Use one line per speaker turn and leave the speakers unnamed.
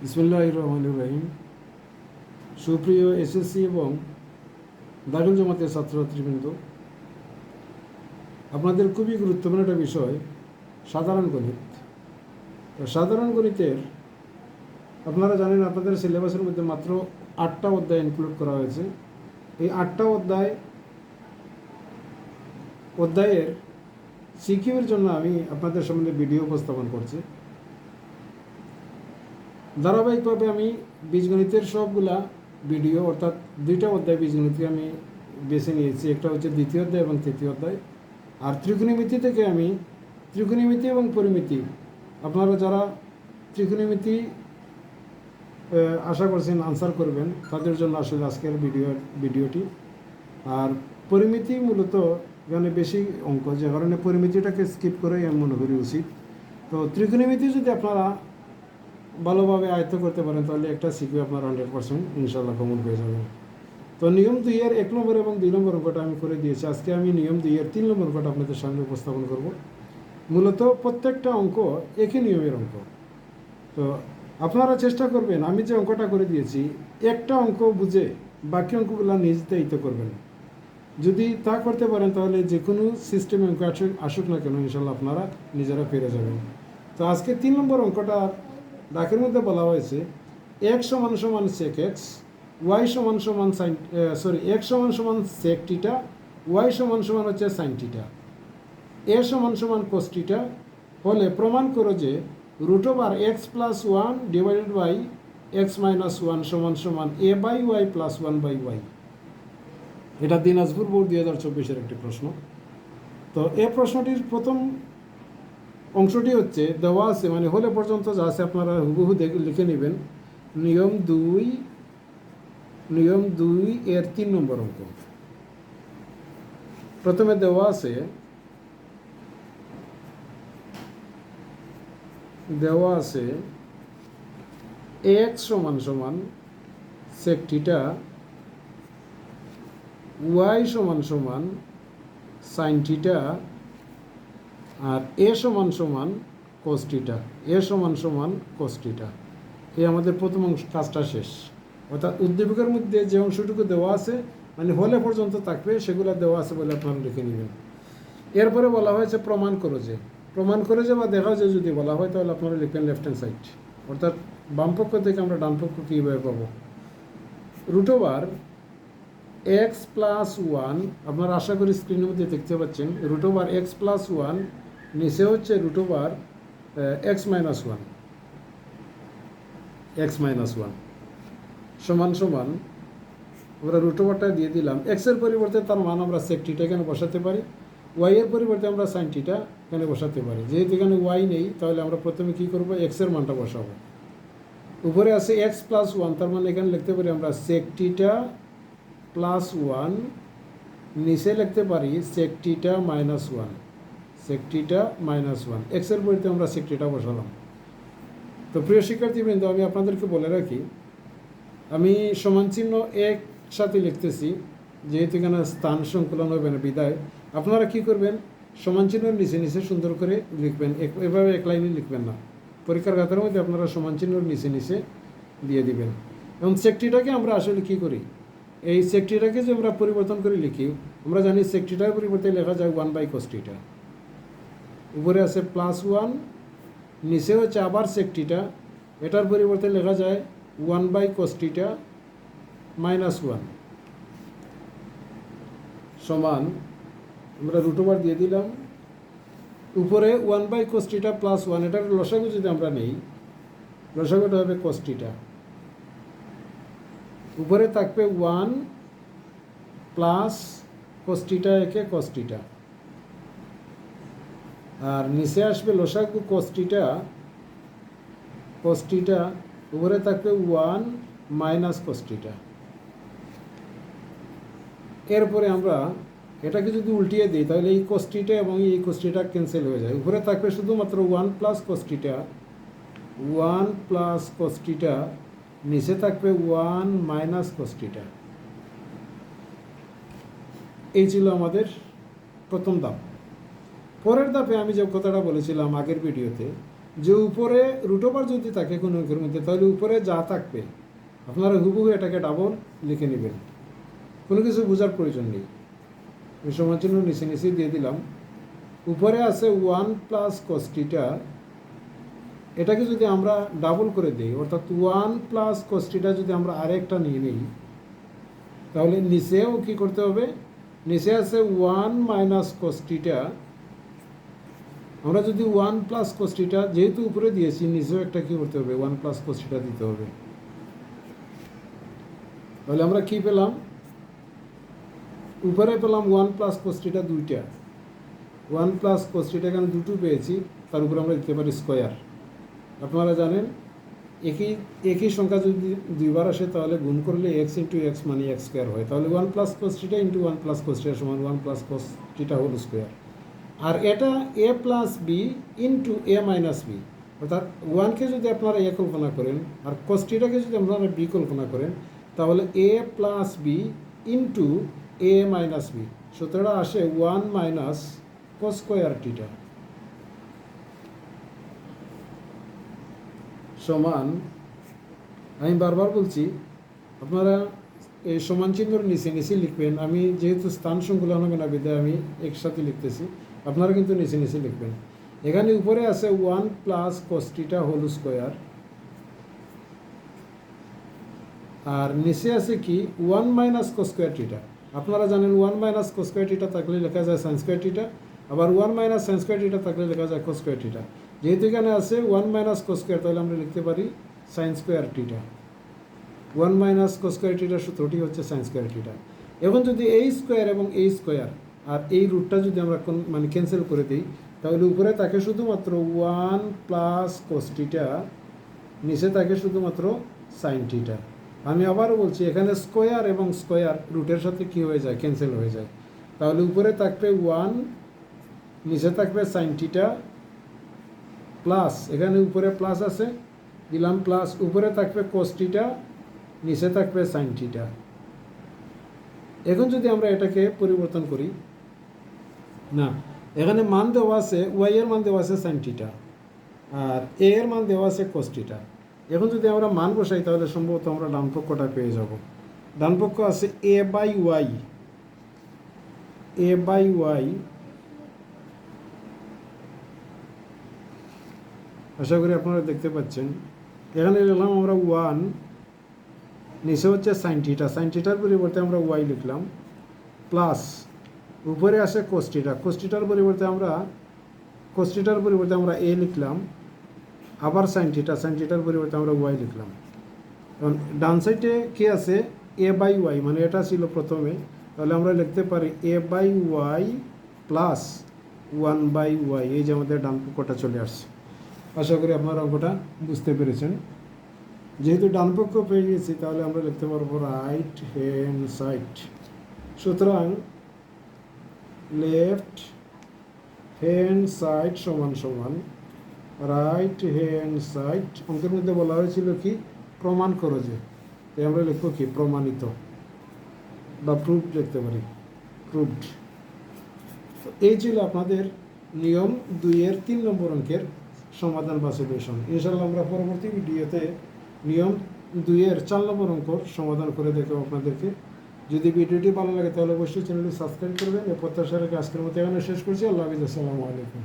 বিসমুল্লাহ রহমান রহিম। সুপ্রিয় এসএসসি এবং দাখিল জমাতের ছাত্রছাত্রীবৃন্দ, আপনাদের খুবই গুরুত্বপূর্ণ একটা বিষয়, সাধারণ গণিত। সাধারণ গণিতের, আপনারা জানেন আপনাদের সিলেবাসের মধ্যে মাত্র আটটা অধ্যায় ইনক্লুড করা হয়েছে। এই আটটা অধ্যায়, অধ্যায়ের সিকিউর জন্য আমি আপনাদের সামনে ভিডিও উপস্থাপন করছি। ধারাবাহিকভাবে আমি বীজগণিতের সবগুলা ভিডিও অর্থাৎ দুইটা অধ্যায় বীজগণিতকে আমি বেছে নিয়েছি। একটা হচ্ছে দ্বিতীয় অধ্যায় এবং তৃতীয় অধ্যায়। আর ত্রিকোণমিতি থেকে আমি ত্রিকোণমিতি এবং পরিমিতি, আপনারা যারা ত্রিকোণমিতি আশা করছেন আনসার করবেন, তাদের জন্য আসলে আজকের ভিডিও ভিডিওটি আর পরিমিতি মূলত এখানে বেশি অঙ্ক, যে কারণে পরিমিতিটাকে স্কিপ করেই আমি মনে করি উচিত। তো ত্রিকোণমিতি যদি আপনারা ভালোভাবে আয়ত্ত করতে পারেন, তাহলে একটা শিখবে আপনার হান্ড্রেড পার্সেন্ট ইনশাল্লাহ কমন হয়ে যাবে। তো নিয়ম দুই এর এক নম্বর এবং দুই নম্বর অঙ্কটা আমি করে দিয়েছি। আজকে আমি নিয়ম দুই এর তিন নম্বর অঙ্কটা আপনাদের সামনে উপস্থাপন করব। মূলত প্রত্যেকটা অঙ্ক একই নিয়মের অঙ্ক। তো আপনারা চেষ্টা করবেন, আমি যে অঙ্কটা করে দিয়েছি, একটা অঙ্ক বুঝে বাকি অঙ্কগুলো নিজ দায়িত্ব করবেন। যদি তা করতে পারেন, তাহলে যে কোনো সিস্টেমে অঙ্ক আসুক আসুক না কেন ইনশাল্লাহ আপনারা নিজেরা পেরে যাবেন। তো আজকে তিন নম্বর অঙ্কটা ডাকের মধ্যে বলা হয়েছে, এক সমান সমান সেক এক্স ওয়াই সমান সমান সাইন সরি এক সমান সমান সেক টিটা ওয়াই সমান সমান হচ্ছে সাইন টিটা এ সমান সমান কোস টিটা হলে প্রমাণ করো যে root over X plus one divided by X minus one সমান সমান A by Y plus one by Y এটা দিনাজপুর বোর্ড দুই হাজার চব্বিশের একটি প্রশ্ন। তো এ প্রশ্নটির প্রথম অংশটি হচ্ছে দেওয়া আছে মানে হলে পর্যন্ত যা আছে আপনারা হুবহু লিখে নেবেন। নিয়ম দুই নিয়ম দুই এর তিন নম্বর অঙ্ক। প্রথমে দেওয়া আছে দেওয়া আছে এক্স সমান সমান সেকটিটা ওয়াই সমান সমান সাইন থিটা আর এ সমান সমান কোষ্টিটা এ সমান সমান কোষ্টিটা এই আমাদের প্রথম অংশ, কাজটা শেষ। অর্থাৎ উদ্দীপকের মধ্যে যে অংশটুকু দেওয়া আছে মানে হলে পর্যন্ত থাকবে, সেগুলো দেওয়া আছে বলে আপনারা লিখে নেবেন। এরপরে বলা হয়েছে প্রমাণ করো যে প্রমাণ করে যে বা দেখা যে যদি বলা হয়, তাহলে আপনারা লিখবেন লেফট হ্যান্ড সাইড অর্থাৎ বামপক্ষ থেকে আমরা ডানপক্ষ কীভাবে পাবো? Root over X plus one আপনারা আশা করি স্ক্রিনের মধ্যে দেখতে পাচ্ছেন root over X plus one নিচে হচ্ছে root over X minus one X minus one সমান সমান, আমরা রুট ওভারটা দিয়ে দিলাম। এক্সের পরিবর্তে তার মান আমরা সেকটিটা এখানে বসাতে পারি। ওয়াইয়ের পরিবর্তে আমরা সাইনটিটা এখানে বসাতে পারি। যেহেতু এখানে ওয়াই নেই, তাহলে আমরা প্রথমে কী করব? এক্সের মানটা বসাবো। উপরে আছে এক্স প্লাস ওয়ান তার মানে এখানে লিখতে পারি আমরা সেকটিটা প্লাস ওয়ান নিচে লিখতে পারি sec theta minus one sec theta minus one এক্সের পরিবর্তে আমরা সেকটিটা বসালাম। তো প্রিয় শিক্ষার্থীবৃন্দ, আমি আপনাদেরকে বলে রাখি, আমি সমান চিহ্ন এক সাথে লিখতেছি, যেহেতু এখানে স্থান সংকলন হবে না, বিদায়। আপনারা কি করবেন? সমান চিহ্নের নিচে নিচে সুন্দর করে লিখবেন এভাবে এক লাইনে লিখবেন না। পরীক্ষার খাতার মধ্যে আপনারা সমান চিহ্নের নিচে নিচে দিয়ে দিবেন। এবং সেকটিটাকে আমরা আসলে কি করি? এই সেকটিটাকে যে আমরা পরিবর্তন করে লিখি, আমরা জানি সেকটিটার পরিবর্তে লেখা যায় ওয়ান বাই কোস্টিটা উপরে আছে প্লাস ওয়ান নিচে হচ্ছে আবার সেকটিটা এটার পরিবর্তে লেখা যায় one by cos theta minus one সমান, আমরা রুট দিয়ে দিলাম। উপরে one by cos theta plus one এটার লসাগু যদি আমরা নেই, লসাগুটা হবে কোস্টিটা উপরে থাকবে ওয়ান প্লাস কোস্টিটা একে কোস্টিটা আর নিচে আসবে লসাগু কোস্টিটা কোস্টিটা উপরে থাকবে ওয়ান মাইনাস কোস্টিটা এরপরে আমরা এটাকে যদি উল্টিয়ে দিই, তাহলে এই কোস্টিটা এবং এই কোস্টিটা ক্যান্সেল হয়ে যায়। উপরে থাকবে শুধুমাত্র one plus cos theta one plus cos theta নিচে থাকবে ওয়ান মাইনাস কোস্টিটা এই ছিল আমাদের প্রথম ধাপ। পরের ধাপে আমি যে কথাটা বলেছিলাম আগের ভিডিওতে, যে উপরে রুট যদি থাকে কোনো অঙ্কের মধ্যে, তাহলে উপরে যা থাকবে, আপনারা হুবহু এটাকে ডাবল লিখে নেবেন। কোনো কিছু বোঝার প্রয়োজন নেই। এই সময় জন্য নিচে নিচে দিয়ে দিলাম। উপরে আছে ওয়ান প্লাস কস্টিটা এটাকে যদি আমরা ডাবল করে দিই, অর্থাৎ ওয়ান প্লাস কস্টিটা যদি আমরা আরেকটা নিয়ে নিই, তাহলে নিচেও কি করতে হবে? নিচে আছে ওয়ান মাইনাস কস্টিটা আমরা যদি ওয়ান প্লাস কস্টিটা যেহেতু উপরে দিয়েছি নিজেও একটা কি করতে হবে? ওয়ান প্লাস কস্টিটা দিতে হবে। তাহলে আমরা কি পেলাম? উপরে পেলাম ওয়ান প্লাস কস্টিটা দুইটা। ওয়ান প্লাস কস্টিটা এখানে দুটো পেয়েছি, তার উপরে আমরা দিতে পারি স্কোয়ার। আপনারা জানেন, একই একই সংখ্যা যদি দুইবার আসে, তাহলে গুণ করলে এক্স ইন্টু এক্স মানে এক্স স্কোয়ার হয়। তাহলে one plus cos theta into one plus cos theta সমান one plus cos theta whole square আর এটা A plus B into A minus B অর্থাৎ ওয়ানকে যদি আপনারা এ কল্পনা করেন, আর কস্টিটাকে যদি আপনারা বি কল্পনা করেন, তাহলে A plus B into A minus B সূত্রটা আসে ওয়ান মাইনাস কোস্কোয়ার টিটা সমান, আমি বারবার বলছি, আপনারা এই সমান চিহ্নর নিচে নিচে লিখবেন। আমি যেহেতু স্থান সংকুলন হবে না আমি একসাথে লিখতেছি। আপনারা কিন্তু নিচে নিচে লিখবেন। এখানে উপরে আছে one plus cos theta whole square আর নিচে আছে কি? ওয়ান মাইনাস কোস্কোয়ার টিটা আপনারা জানেন ওয়ান মাইনাস কোস্কোয়ার টিটা থাকলে লেখা যায় সানস্কোয়ার টিটা আবার one minus sin square theta থাকলে লেখা যায় কোস্কোয়ার টিটা যেহেতু এখানে আছে ওয়ান মাইনাস কোস্কোয়ার তাহলে আমরা লিখতে পারি sin square theta one minus cos square টিটার সূত্রটি হচ্ছে সাইন স্কোয়ার টিটা এখন যদি এই স্কোয়ার এবং এই স্কোয়ার আর এই রুটটা যদি আমরা কোন- মানে ক্যান্সেল করে দিই, তাহলে উপরে তাকে শুধুমাত্র ওয়ান প্লাস কোস্টিটা নিচে তাকে শুধুমাত্র সাইন টিটা আমি আবারও বলছি, এখানে স্কোয়ার এবং স্কোয়ার রুটের সাথে কি হয়ে যায়? ক্যান্সেল হয়ে যায়। তাহলে উপরে থাকবে ওয়ান নিচে থাকবে সাইন টিটা প্লাস এখানে উপরে প্লাস আছে, দিলাম প্লাস উপরে থাকবে কোস্টিটা নিচে থাকবে সাইন টিটা এখন যদি আমরা এটাকে পরিবর্তন করি না, এখানে মান দেওয়া আছে ওয়াই এর মান দেওয়া আছে সাইন টিটা আর এ এর মান দেওয়া আছে কোস্টিটা এখন যদি আমরা মান বসাই, তাহলে সম্ভবত আমরা ডান পক্ষটা পেয়ে যাব। ডান পক্ষ আছে A by Y A by Y আশা করি আপনারা দেখতে পাচ্ছেন। এখানে লিখলাম আমরা ওয়ান নিচে হচ্ছে সাইন টিটা সাইন টিটার পরিবর্তে আমরা ওয়াই লিখলাম প্লাস উপরে আসে কোস্টিটা কোস্টিটার পরিবর্তে আমরা কোস্টিটার পরিবর্তে আমরা এ লিখলাম আবার সাইন টিটা সাইন টিটার পরিবর্তে আমরা ওয়াই লিখলাম। এখন ডান সাইডে কি আছে? এ বাই ওয়াই মানে এটা ছিল প্রথমে। তাহলে আমরা লিখতে পারি A by Y plus one by Y এই যে আমাদের ডান পক্ষটা চলে আসছে। আশা করি আপনারা অঙ্কটা বুঝতে পেরেছেন। যেহেতু ডান পক্ষ পেয়ে গেছি, তাহলে আমরা লিখতে পারব রাইট হ্যান্ড সাইড সুতরাং লেফট হ্যান্ড সাইড সমান সমান, রাইট হ্যান্ড সাইড, অঙ্কের মধ্যে বলা হয়েছিল কি? প্রমাণ করো যে। তাই আমরা লিখব কি? প্রমাণিত বা প্রুফ লিখতে পারি। প্রুফড তো এই ছিল আপনাদের নিয়ম দুইয়ের তিন নম্বর অঙ্কের সমাধান বা সলিউশন ইনশাল্লাহ আমরা পরবর্তী ভিডিওতে নিয়ম দুইয়ের চার নম্বর অঙ্কর সমাধান করে দেখাবো আপনাদেরকে। যদি ভিডিওটি ভালো লাগে তাহলে অবশ্যই চ্যানেলটি সাবস্ক্রাইব করবেন। এ প্রত্যাশা রেখে আজকের মতো এখানে শেষ করছি। আল্লাহ হাফিজ। আসসালামু আলাইকুম।